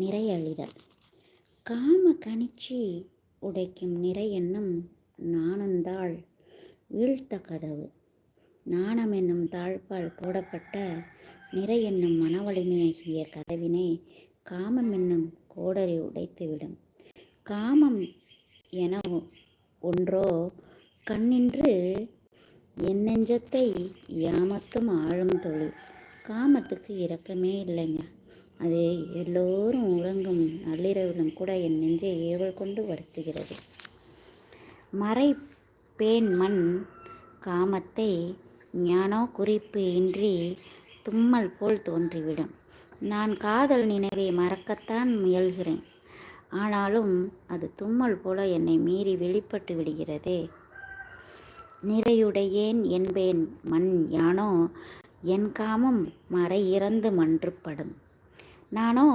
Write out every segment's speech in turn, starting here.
நிறையழிதல். காம கணிச்சி உடைக்கும் நிறை என்னும் நாணந்தாள் வீழ்த்த கதவு. நாணம் என்னும் தாழ்பால் போடப்பட்ட நிறை என்னும் மனவலிமையாகிய கதவினை காமம் என்னும் கோடரை உடைத்துவிடும். காமம் என ஒன்றோ கண்ணின்று என் நெஞ்சத்தை யாமத்தும் ஆழும் தொழில். காமத்துக்கு இரக்கமே இல்லைங்க. அது எல்லோரும் உறங்கும் நள்ளிரவிலும் கூட என் நெஞ்சை ஏவல் கொண்டு வருத்துகிறது. மறை பேன் மண் காமத்தை ஞானோ குறிப்பு இன்றி தும்மல் போல் தோன்றிவிடும். நான் காதல் நினைவை மறக்கத்தான் முயல்கிறேன். ஆனாலும் அது தும்மல் போல என்னை மீறி வெளிப்பட்டு விடுகிறதே. நிறையுடையேன் என்பேன் மண் யானோ என் காமம் மறை இறந்து மன்றுப்படும் நானோ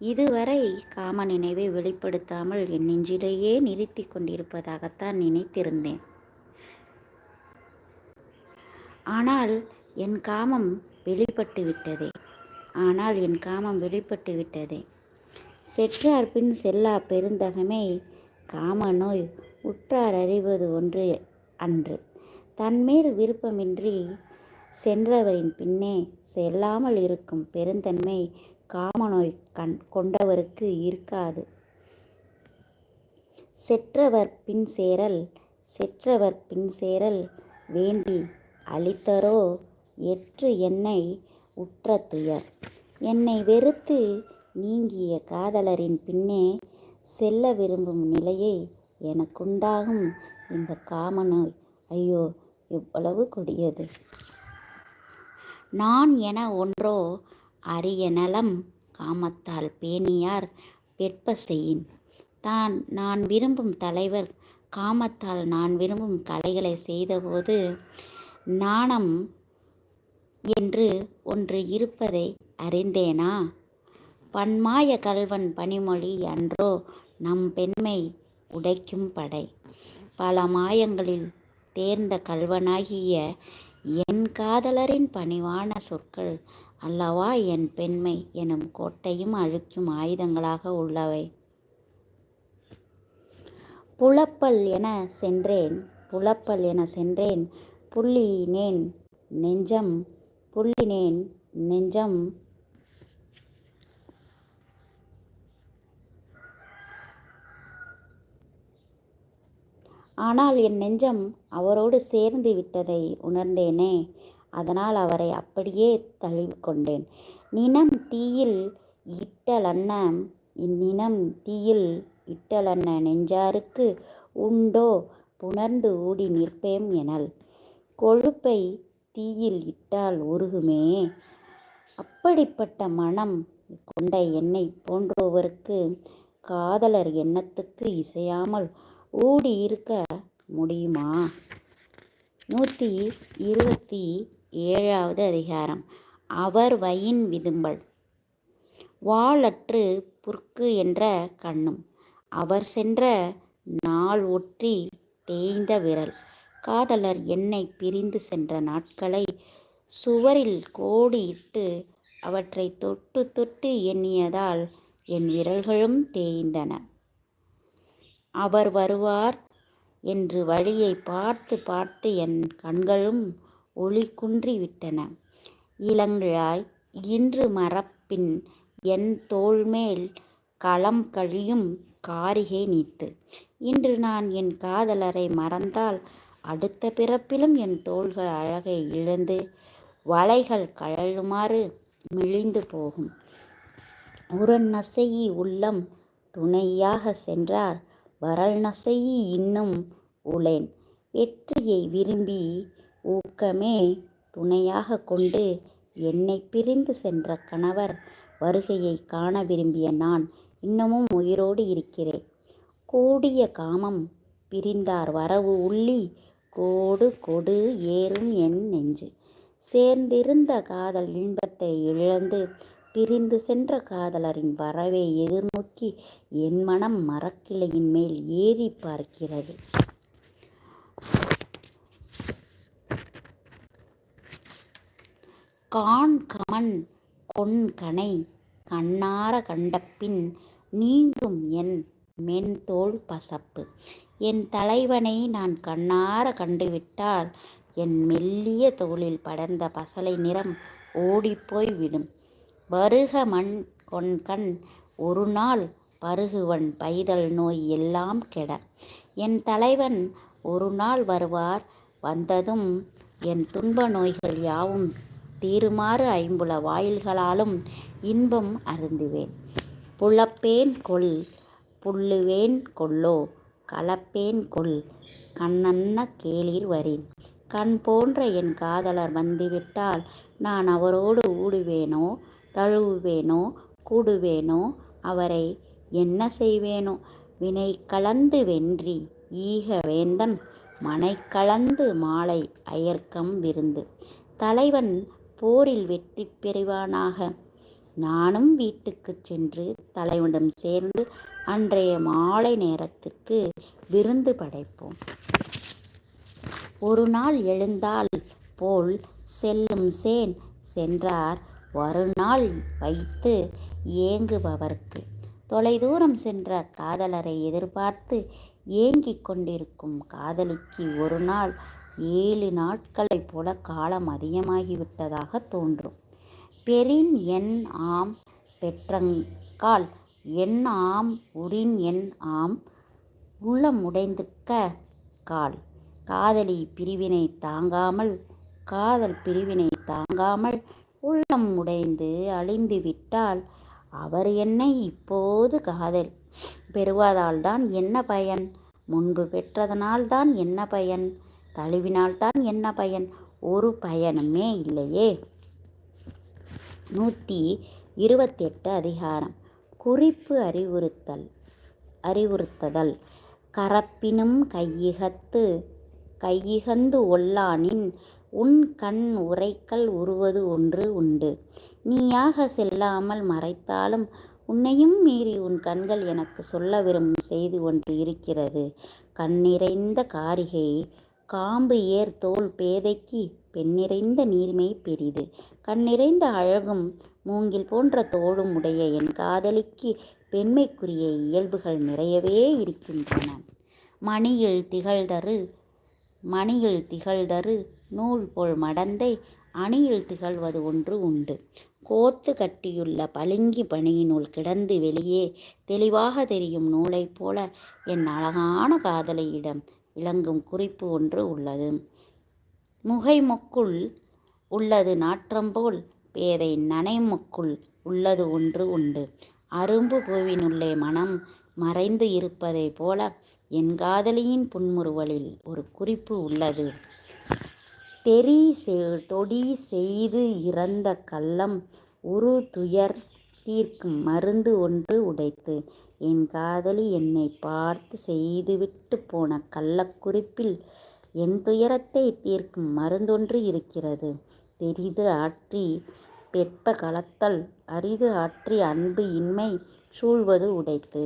இதுவரை காம நினைவை வெளிப்படுத்தாமல் என் நெஞ்சிலேயே நிறுத்தி கொண்டிருப்பதாகத்தான் நினைத்திருந்தேன். ஆனால் என் காமம் வெளிப்பட்டு விட்டதே. ஆனால் என் காமம் வெளிப்பட்டு விட்டதே. செற்றார் பின் செல்லா பெருந்தகமே காம நோய் உற்றார் அறிவது ஒன்று அன்று. தன்மேல் விருப்பமின்றி சென்றவரின் பின்னே செல்லாமல் இருக்கும் பெருந்தன்மை காமநோய் கண் கொண்டவருக்கு இருக்காது. செற்றவர் பின் சேரல் செற்றவர் பின் சேரல் வேண்டி அளித்தரோ? எற்று என்னை உற்ற துயர். என்னை வெறுத்து நீங்கிய காதலரின் பின்னே செல்ல விரும்பும் நிலையை எனக்குண்டாகும் இந்த காமநோய். ஐயோ எவ்வளவு கொடியது. நான் என ஒன்றோ அரிய நலம் காமத்தால் பேணியார் வெட்ப செய்யின் தான் நான் விரும்பும் தலைவர் காமத்தால் நான் விரும்பும் கலைகளை செய்தபோது நாணம் என்று ஒன்று இருப்பதை அறிந்தேனா? பன்மாய கல்வன் பனிமொழி அன்றோ நம் பெண்மை உடைக்கும் படை. பல மாயங்களில் தேர்ந்த கல்வனாகிய என் காதலரின் பணிவான சொற்கள் அல்லவா என் பெண்மை எனும் கோட்டையும் அழிக்கும் ஆயுதங்களாக உள்ளவை. புலப்பல் என சென்றேன் புலப்பல் என சென்றேன் புள்ளினேன் நெஞ்சம் புள்ளினேன் நெஞ்சம். ஆனால் என் நெஞ்சம் அவரோடு சேர்ந்து விட்டதை உணர்ந்தேனே அதனால் அவரை அப்படியே தழுவிக்கொண்டேன். நினம் தீயில் இட்டலன்ன இந்நினம் தீயில் இட்டலன்ன நெஞ்சாருக்கு உண்டோ புணர்ந்து ஊடி நிற்பேம் எனல். கொழுப்பை தீயில் இட்டால் உருகுமே. அப்படிப்பட்ட மனம் கொண்ட என்னை போன்றோவருக்கு காதலர் எண்ணத்துக்கு இசையாமல் ஊடி இருக்க முடியுமா? நூற்றி இருபத்தி ஏழாவது அதிகாரம். அவர் வயின் விதும்பல். வாளற்று புற்கு என்ற கண்ணும். அவர் சென்ற நாள் ஒற்றி தேய்ந்த விரல். காதலர் என்னை பிரிந்து சென்ற நாட்களை சுவரில் கோடியிட்டு அவற்றை தொட்டு தொட்டு எண்ணியதால் என் விரல்களும் தேய்ந்தன. அவர் வருவார் என்று வழியை பார்த்து பார்த்து என் கண்களும் ஒளி குன்றி விட்டன. இளங்கிழாய் இன்று மரப்பின் என் தோள்மேல் களம் கழியும் காரிகை நீத்து. இன்று நான் என் காதலரை மறந்தால் அடுத்த பிறப்பிலும் என் தோள்கள் அழகை இழந்து வளைகள் கழலுமாறு மிழிந்து போகும். உரன் நசையி உள்ளம் துணையாக சென்றார். வரல் நசையி இன்னும் உளேன். வெற்றியை விரும்பி ஊக்கமே துணையாக கொண்டு என்னை பிரிந்து சென்ற கணவர் வருகையை காண விரும்பிய நான் இன்னமும் உயிரோடு இருக்கிறேன். கூடிய காமம் பிரிந்தார் வரவு உள்ளி கோடு கொடு ஏறும் என் நெஞ்சு. சேர்ந்திருந்த காதல் இன்பத்தை இழந்து பிரிந்து சென்ற காதலரின் வரவை எதிர்நோக்கி என் மனம் மரக்கிளையின் மேல் ஏறி பார்க்கிறது. கான் கமன் கொன் கண்ணார கண்டபின் நீங்கும் என் மென்தோள் பசப்பு. என் தலைவனை நான் கண்ணார கண்டுவிட்டால் என் மெல்லிய தோளில் படர்ந்த பசலை நிறம் ஓடிப்போய் விடும். வருக மண் கொண்கண் ஒரு நாள் பருகுவன் பைதல் நோய் எல்லாம் கெட. என் தலைவன் ஒரு நாள் வருவார் வந்ததும் என் துன்ப நோய்கள் யாவும் தீருமாறு ஐம்புல வாயில்களாலும் இன்பம் அருந்துவேன். புலப்பேன் கொல் புல்லுவேன் கொல்லோ கலப்பேன் கொல் கண்ணன்ன கேளிர் வரேன். கண் போன்ற என் காதலர் வந்துவிட்டால் நான் அவரோடு ஊடுவேனோ தழுவுவேனோ கூடுவேனோ அவரை என்ன செய்வேனோ? வினை கலந்து வென்றி ஈக வேந்தன் மனை கலந்து மாலை அயர்க்கம் விருந்து. தலைவன் போரில் வெற்றி பெறுவானாக. நானும் வீட்டுக்கு சென்று தலைவனிடம் சேர்ந்து அன்றைய மாலை நேரத்திற்கு விருந்து படைப்போம். ஒரு நாள் எழுந்தால் போல் செல்லும் சேன் சென்றார். வருநாள் வைத்து ஏங்குபவர்க்கு. தொலைதூரம் சென்ற காதலரை எதிர்பார்த்து ஏங்கிக் கொண்டிருக்கும் காதலிக்கு ஒரு நாள் ஏழு நாட்களைப் போல காலம் அதிகமாகிவிட்டதாக தோன்றும். பெரின் என் ஆம் பெற்றங்கால் என் ஆம் உரின் என் ஆம் உள்ளம் உடைந்துக்க கால். காதலி பிரிவினை தாங்காமல் காதல் பிரிவினை தாங்காமல் உள்ளம் உடைந்து அழிந்து விட்டால் அவர் என்னை இப்போது காதல். பெறுவதால்தான் என்ன பயன்? முன்பு பெற்றதனால்தான் என்ன பயன்? தழுவினால்தான் என்ன பயன்? ஒரு பயனுமே இல்லையே. நூற்றி இருபத்தெட்டு அதிகாரம். குறிப்பு அறிவுறுத்தல் அறிவுறுத்ததல். கரப்பினும் கையிகத்து கையிகந்து ஒல்லானின் உன் கண் உரைக்கல் உருவது ஒன்று உண்டு. நீயாக செல்லாமல் மறைத்தாலும் உன்னையும் மீறி உன் கண்கள் எனக்கு சொல்ல விரும்பும் செய்தி ஒன்று இருக்கிறது. கண்ணிறைந்த காரிகை காம்பு ஏர் தோல் பேதைக்கு பெண்ணிறைந்த நீர்மை பெரிது. கண்ணிறைந்த அழகும் மூங்கில் போன்ற தோளும் உடைய என் காதலிக்கு பெண்மைக்குரிய இயல்புகள் நிறையவே இருக்கின்றன. மணியில் திகழ்தரு மணியில் திகழ்தரு நூல் போல் மடந்தை அணியில் திகழ்வது ஒன்று உண்டு. கோத்து கட்டியுள்ள பளிங்கி பணியினுள் கிடந்து வெளியே தெளிவாக தெரியும் நூலைப் போல என் அழகான காதலியிடம் விளங்கும் குறிப்பு ஒன்று உள்ளது. முகைமொக்குள் உள்ளது நாற்றம்போல் பேதை நனைமொக்குள் உள்ளது ஒன்று உண்டு. அரும்பு பூவினுள்ளே மனம் மறைந்து இருப்பதைப் போல என் காதலியின் புன்முறுவலில் ஒரு குறிப்பு உள்ளது. தெரி தொடி செய்து இறந்த கள்ளம் உரு துயர் தீர்க்கும் மருந்து ஒன்று உடைத்து என் காதலி என்னை பார்த்து செய்துவிட்டு போன கள்ளக்குறிப்பில் என் துயரத்தை தீர்க்கும் மருந்தொன்று இருக்கிறது. பெரிது ஆற்றி பெற்ப கலத்தல் அரிது ஆற்றி அன்பு இன்மை சூழ்வது உடைத்து.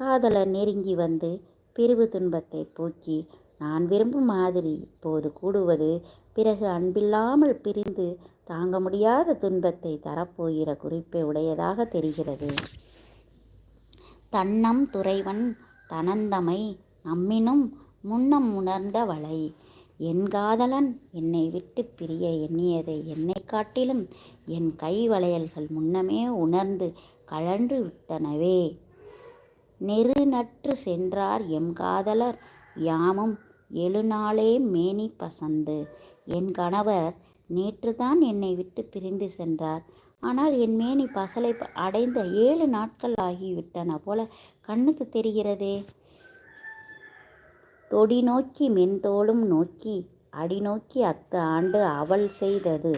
காதலர் நெருங்கி வந்து பிரிவு துன்பத்தை போக்கி நான் விரும்பும் மாதிரி இப்போது கூடுவது. பிறகு அன்பில்லாமல் பிரிந்து தாங்க முடியாத துன்பத்தை தரப்போகிற குறிப்பை உடையதாக தெரிகிறது. தன்னம் துறைவன் தனந்தமை நம்மினும் முன்னம் உணர்ந்த வளை. என் காதலன் என்னை விட்டு பிரிய எண்ணியதை என்னை காட்டிலும் என் கை வளையல்கள் முன்னமே உணர்ந்து கழன்று விட்டனவே. நெருநற்று சென்றார் எம் காதலர். யாமும் எழுநாளே மேனி பசந்து. என் கணவர் நேற்றுதான் என்னை விட்டு பிரிந்து சென்றார். ஆனால் என் மேனி பசலை அடைந்த ஏழு நாட்கள் ஆகிவிட்டன போல கண்ணுக்கு தெரிகிறதே? தொடி நோக்கி மென்தோளும் நோக்கி அடி நோக்கி அத்து ஆண்டு அவள் செய்தது.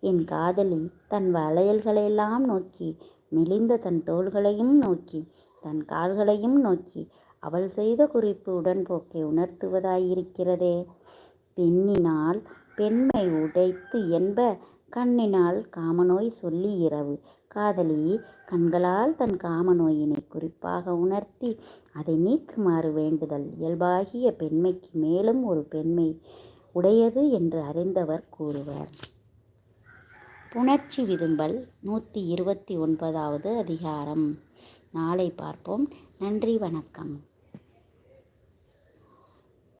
என் காதலி தன் வளையல்களையெல்லாம் நோக்கி மெலிந்த தன் தோள்களையும் நோக்கி தன் கால்களையும் நோக்கி அவள் செய்த குறிப்பு உடன்போக்கை உணர்த்துவதாயிருக்கிறதே? பெண்ணினால் பெண்மை உடைத்து என்ப கண்ணினால் காமநோய் சொல்லி இரவு. காதலி கண்களால் தன் காமநோயினை குறிப்பாக உணர்த்தி அதை நீக்குமாறு வேண்டுதல். இயல்பாகிய பெண்மைக்கு மேலும் ஒரு பெண்மை உடையது என்று அறிந்தவர் கூறுவர். புணர்ச்சி விரும்பல் நூற்றி இருபத்தி ஒன்பதாவது அதிகாரம். நாளை பார்ப்போம். நன்றி வணக்கம்.